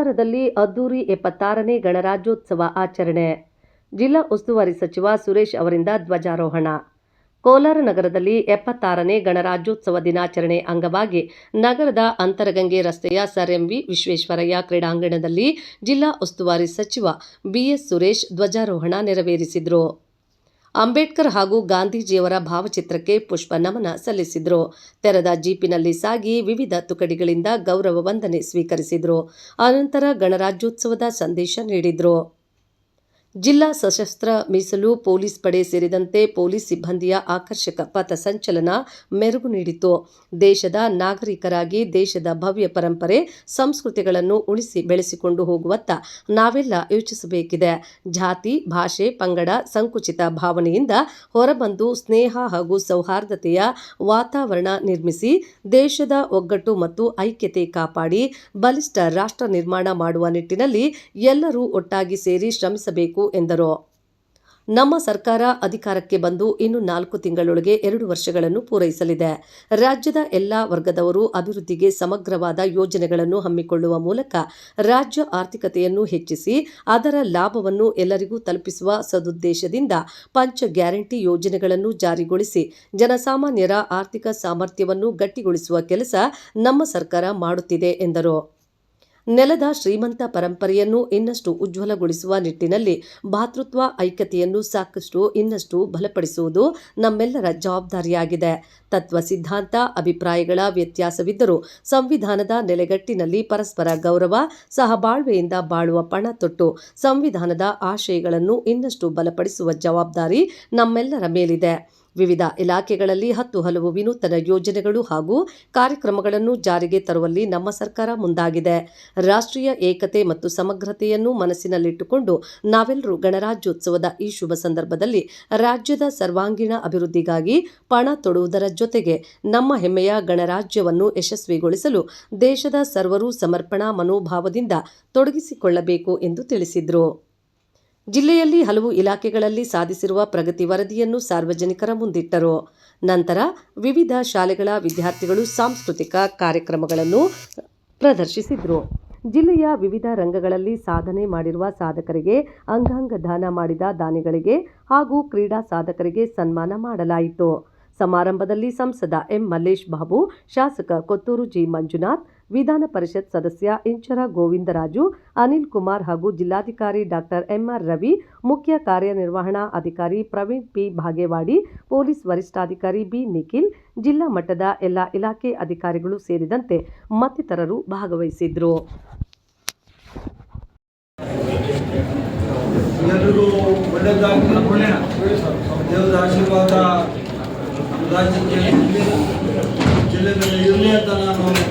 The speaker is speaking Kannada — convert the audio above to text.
ಕೋಲಾರದಲ್ಲಿ ಅದ್ದೂರಿ ಎಪ್ಪತ್ತಾರನೇ ಗಣರಾಜ್ಯೋತ್ಸವ ಆಚರಣೆ. ಜಿಲ್ಲಾ ಉಸ್ತುವಾರಿ ಸಚಿವ ಸುರೇಶ್ ಅವರಿಂದ ಧ್ವಜಾರೋಹಣ. ಕೋಲಾರ ನಗರದಲ್ಲಿ ಎಪ್ಪತ್ತಾರನೇ ಗಣರಾಜ್ಯೋತ್ಸವ ದಿನಾಚರಣೆ ಅಂಗವಾಗಿ ನಗರದ ಅಂತರಗಂಗೆ ರಸ್ತೆಯ ಸರ್ ಎಂವಿ ವಿಶ್ವೇಶ್ವರಯ್ಯ ಕ್ರೀಡಾಂಗಣದಲ್ಲಿ ಜಿಲ್ಲಾ ಉಸ್ತುವಾರಿ ಸಚಿವ ಬಿಎಸ್ ಸುರೇಶ್ ಧ್ವಜಾರೋಹಣ ನೆರವೇರಿಸಿದರು. ಅಂಬೇಡ್ಕರ್ ಹಾಗೂ ಗಾಂಧೀಜಿಯವರ ಭಾವಚಿತ್ರಕ್ಕೆ ಪುಷ್ಪ ನಮನ ಸಲ್ಲಿಸಿದರು. ತೆರೆದ ಜೀಪಿನಲ್ಲಿ ಸಾಗಿ ವಿವಿಧ ತುಕಡಿಗಳಿಂದ ಗೌರವ ವಂದನೆ ಸ್ವೀಕರಿಸಿದರು. ಅನಂತರ ಗಣರಾಜ್ಯೋತ್ಸವದ ಸಂದೇಶ ನೀಡಿದರು. ಜಿಲ್ಲಾ ಸಶಸ್ತ್ರ ಮೀಸಲು ಪೊಲೀಸ್ ಪಡೆ ಸೇರಿದಂತೆ ಪೊಲೀಸ್ ಸಿಬ್ಬಂದಿಯ ಆಕರ್ಷಕ ಪಥಸಂಚಲನ ಮೆರುಗು ನೀಡಿತು ದೇಶದ ನಾಗರಿಕರಾಗಿ ದೇಶದ ಭವ್ಯ ಪರಂಪರೆ, ಸಂಸ್ಕೃತಿಗಳನ್ನು ಉಳಿಸಿ ಬೆಳೆಸಿಕೊಂಡು ಹೋಗುವತ್ತ ನಾವೆಲ್ಲ ಯೋಚಿಸಬೇಕಿದೆ. ಜಾತಿ, ಭಾಷೆ, ಪಂಗಡ, ಸಂಕುಚಿತ ಭಾವನೆಯಿಂದ ಹೊರಬಂದು ಸ್ನೇಹ ಹಾಗೂ ಸೌಹಾರ್ದತೆಯ ವಾತಾವರಣ ನಿರ್ಮಿಸಿ, ದೇಶದ ಒಗ್ಗಟ್ಟು ಮತ್ತು ಐಕ್ಯತೆ ಕಾಪಾಡಿ, ಬಲಿಷ್ಠ ರಾಷ್ಟ್ರ ನಿರ್ಮಾಣ ಮಾಡುವ ನಿಟ್ಟಿನಲ್ಲಿ ಎಲ್ಲರೂ ಒಟ್ಟಾಗಿ ಸೇರಿ ಶ್ರಮಿಸಬೇಕು ಎಂದರು. ನಮ್ಮ ಸರ್ಕಾರ ಅಧಿಕಾರಕ್ಕೆ ಬಂದು ಇನ್ನು ನಾಲ್ಕು ತಿಂಗಳೊಳಗೆ ಎರಡು ವರ್ಷಗಳನ್ನು ಪೂರೈಸಲಿದೆ. ರಾಜ್ಯದ ಎಲ್ಲ ವರ್ಗದವರು ಅಭಿವೃದ್ಧಿಗೆ ಸಮಗ್ರವಾದ ಯೋಜನೆಗಳನ್ನು ಹಮ್ಮಿಕೊಳ್ಳುವ ಮೂಲಕ ರಾಜ್ಯ ಆರ್ಥಿಕತೆಯನ್ನು ಹೆಚ್ಚಿಸಿ, ಅದರ ಲಾಭವನ್ನು ಎಲ್ಲರಿಗೂ ತಲುಪಿಸುವ ಸದುದ್ದೇಶದಿಂದ ಪಂಚ ಗ್ಯಾರಂಟಿ ಯೋಜನೆಗಳನ್ನು ಜಾರಿಗೊಳಿಸಿ, ಜನಸಾಮಾನ್ಯರ ಆರ್ಥಿಕ ಸಾಮರ್ಥ್ಯವನ್ನು ಗಟ್ಟಿಗೊಳಿಸುವ ಕೆಲಸ ನಮ್ಮ ಸರ್ಕಾರ ಮಾಡುತ್ತಿದೆ ಎಂದರು. ನೆಲದ ಶ್ರೀಮಂತ ಪರಂಪರೆಯನ್ನು ಇನ್ನಷ್ಟು ಉಜ್ವಲಗೊಳಿಸುವ ನಿಟ್ಟಿನಲ್ಲಿ ಭಾತೃತ್ವ ಐಕ್ಯತೆಯನ್ನು ಸಾಕಷ್ಟು ಇನ್ನಷ್ಟು ಬಲಪಡಿಸುವುದು ನಮ್ಮೆಲ್ಲರ ಜವಾಬ್ದಾರಿಯಾಗಿದೆ. ತತ್ವ ಸಿದ್ಧಾಂತ, ಅಭಿಪ್ರಾಯಗಳ ವ್ಯತ್ಯಾಸವಿದ್ದರೂ ಸಂವಿಧಾನದ ನೆಲೆಗಟ್ಟಿನಲ್ಲಿ ಪರಸ್ಪರ ಗೌರವ, ಸಹಬಾಳ್ವೆಯಿಂದ ಬಾಳುವ ಪಣ ತೊಟ್ಟು ಸಂವಿಧಾನದ ಆಶಯಗಳನ್ನು ಇನ್ನಷ್ಟು ಬಲಪಡಿಸುವ ಜವಾಬ್ದಾರಿ ನಮ್ಮೆಲ್ಲರ ಮೇಲಿದೆ. ವಿವಿಧ ಇಲಾಖೆಗಳಲ್ಲಿ ಹತ್ತು ಹಲವು ವಿನೂತನ ಯೋಜನೆಗಳು ಹಾಗೂ ಕಾರ್ಯಕ್ರಮಗಳನ್ನು ಜಾರಿಗೆ ತರುವಲ್ಲಿ ನಮ್ಮ ಸರ್ಕಾರ ಮುಂದಾಗಿದೆ. ರಾಷ್ಟ್ರೀಯ ಏಕತೆ ಮತ್ತು ಸಮಗ್ರತೆಯನ್ನು ಮನಸ್ಸಿನಲ್ಲಿಟ್ಟುಕೊಂಡು ನಾವೆಲ್ಲರೂ ಗಣರಾಜ್ಯೋತ್ಸವದ ಈ ಶುಭ ಸಂದರ್ಭದಲ್ಲಿ ರಾಜ್ಯದ ಸರ್ವಾಂಗೀಣ ಅಭಿವೃದ್ಧಿಗಾಗಿ ಪಣ ತೊಡುವುದರ ಜೊತೆಗೆ ನಮ್ಮ ಹೆಮ್ಮೆಯ ಗಣರಾಜ್ಯವನ್ನು ಯಶಸ್ವಿಗೊಳಿಸಲು ದೇಶದ ಸರ್ವರೂ ಸಮರ್ಪಣಾ ಮನೋಭಾವದಿಂದ ತೊಡಗಿಸಿಕೊಳ್ಳಬೇಕು ಎಂದು ತಿಳಿಸಿದರು. ಜಿಲ್ಲೆಯಲ್ಲಿ ಹಲವು ಇಲಾಖೆಗಳಲ್ಲಿ ಸಾಧಿಸಿರುವ ಪ್ರಗತಿ ವರದಿಯನ್ನು ಸಾರ್ವಜನಿಕರ ಮುಂದಿಟ್ಟರು. ನಂತರ ವಿವಿಧ ಶಾಲೆಗಳ ವಿದ್ಯಾರ್ಥಿಗಳು ಸಾಂಸ್ಕೃತಿಕ ಕಾರ್ಯಕ್ರಮಗಳನ್ನು ಪ್ರದರ್ಶಿಸಿದರು. ಜಿಲ್ಲೆಯ ವಿವಿಧ ರಂಗಗಳಲ್ಲಿ ಸಾಧನೆ ಮಾಡಿರುವ ಸಾಧಕರಿಗೆ ಅಂಗಾಂಗ ದಾನ ಮಾಡಿದ ದಾನಿಗಳಿಗೆ ಹಾಗೂ ಕ್ರೀಡಾ ಸಾಧಕರಿಗೆ ಸನ್ಮಾನ ಮಾಡಲಾಯಿತು. ಸಮಾರಂಭದಲ್ಲಿ ಸಂಸದ ಎಂ ಮಲ್ಲೇಶ್ ಬಾಬು, ಶಾಸಕ ಕೊತ್ತೂರು ಜಿ ಮಂಜುನಾಥ್ ವಿಧಾನ ಪರಿಷತ್ ಸದಸ್ಯ ಇಂಚರ ಗೋವಿಂದರಾಜು, ಅನಿಲ್ ಕುಮಾರ್ ಹಾಗೂ ಜಿಲ್ಲಾಧಿಕಾರಿ ಡಾಕ್ಟರ್ ಎಂಆರ್ ರವಿ, ಮುಖ್ಯ ಕಾರ್ಯನಿರ್ವಹಣಾ ಅಧಿಕಾರಿ ಪ್ರವೀಣ್ ಪಿ ಭಾಗೇವಾಡಿ, ಪೊಲೀಸ್ ವರಿಷ್ಠಾಧಿಕಾರಿ ಬಿ ನಿಖಿಲ್, ಜಿಲ್ಲಾ ಮಟ್ಟದ ಎಲ್ಲ ಇಲಾಖೆ ಅಧಿಕಾರಿಗಳು ಸೇರಿದಂತೆ ಮತ್ತಿತರರು ಭಾಗವಹಿಸಿದ್ರು. ಜಿಲ್ಲೆಗಳಲ್ಲಿ ಇರಲಿ ಅಂತ ನಾನು